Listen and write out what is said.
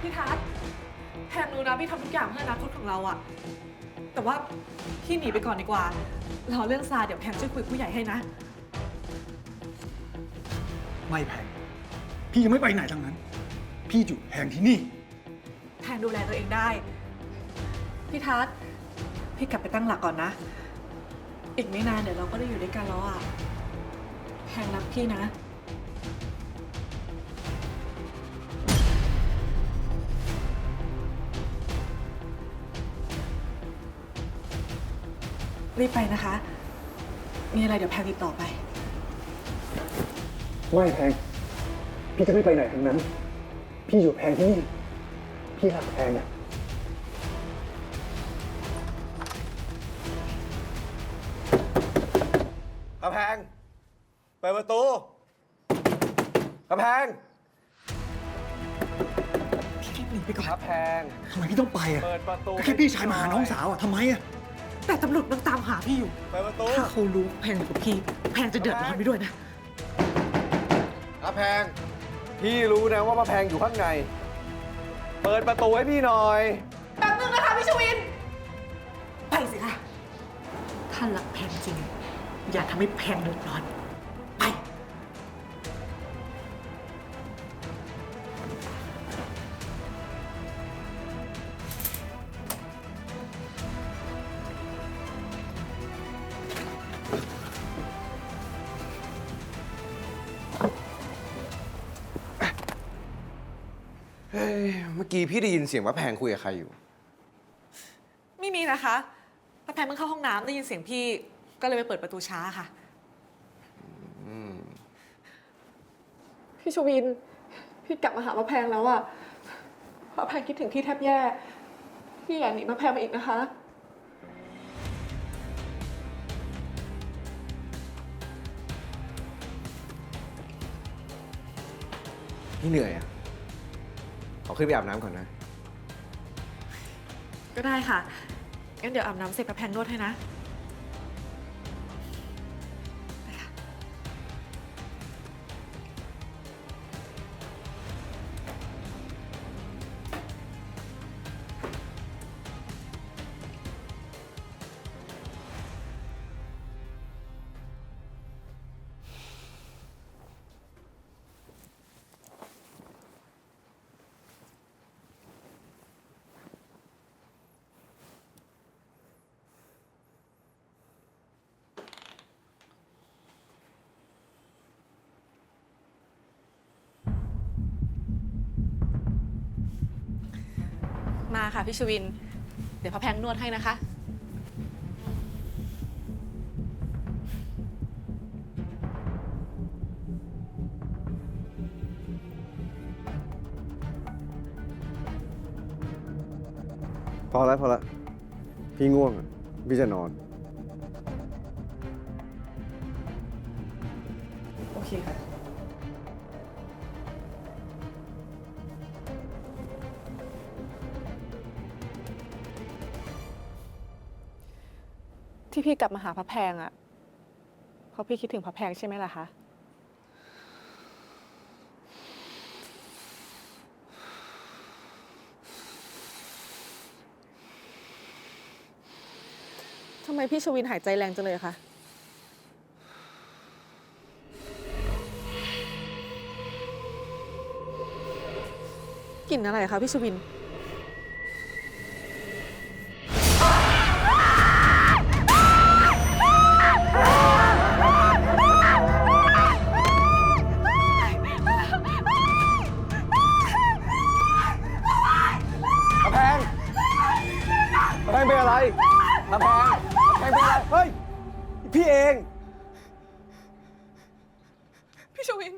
พี่ทัศน์แพงรู้นะพี่ทำทุกอย่างเพื่ออนาคตของเราอะแต่ว่าพี่หนีไปก่อนดีกว่าเราเรื่องซาเดี๋ยวแพงช่วยคุยกับผู้ใหญ่ให้นะ ไม่แพง พี่ยังไม่ไปไหนทั้งนั้น พี่อยู่แพงที่นี่ แพงดูแลตัวเองได้ พี่ทัศน์พี่กลับไปตั้งหลักก่อนนะ อีกไม่นานเดี๋ยวเราก็ได้อยู่ด้วยกันแล้วอะแพงรักพี่นะ รีบไปนะคะ มีอะไรเดี๋ยวแพงติดต่อไป ไม่แพง พี่จะไม่ไปไหนทั้งนั้น พี่อยู่แพงที่นี่ พี่รักแพงอะพระแพง เปิดประตูพระแพงพี่รีบหนีไปก่อนพระแพงทำไมพี่ต้องไปอะเปิดประตูก็แค่พี่ชายมาหาน้องสาวอะทำไมอะ แต่ตำรวจมันตามหาพี่อยู่ เปิดประตูถ้าเขารู้แพงอยู่กับพี่ แพงจะเดือดร้อนไปด้วยนะพระแพง พี่รู้นะว่าพระแพงอยู่ข้างใน เปิดประตูให้พี่หน่อย แป๊บนึงนะคะพี่ชวิน ไปสิคะถ้ารักแพงจริง อย่าทำให้แพงเดือดร้อน เฮ้ยเมื่อกี้พี่ได้ยินเสียงพระแพงคุยกับใครอยู่ ไม่มีนะคะพระแพงมันเข้าห้องน้ำได้ยินเสียงพี่ก็เลยไปเปิดประตูช้าค่ะ พี่ชวิน พี่กลับมาหาพระแพงแล้วอะพระแพงคิดถึงพี่แทบแย่ พี่อย่าหนีพระแพงมาอีกนะคะ พี่เหนื่อยอะ ขอขึ้นไปอาบน้ำก่อนนะ ก็ได้ค่ะ งั้นเดี๋ยวอาบน้ำเสร็จไปแพงนวดให้นะ มาค่ะพี่ชวิน เดี๋ยวพระแพงนวดให้นะคะ พอแล้วพอแล้วพี่ง่วงอะพี่จะนอน โอเคค่ะ ที่พี่กลับมาหาพระแพงอะเพราะพี่คิดถึงพระแพงใช่ไหมล่ะคะ ทำไมพี่ชวินหายใจแรงจังเลยคะกลิ่นอะไรคะพี่ชวิน ระแพงเป็นอะไรพระแพงพระแพงเป็นอะไร เฮ้ย พี่เอง พี่ชวิน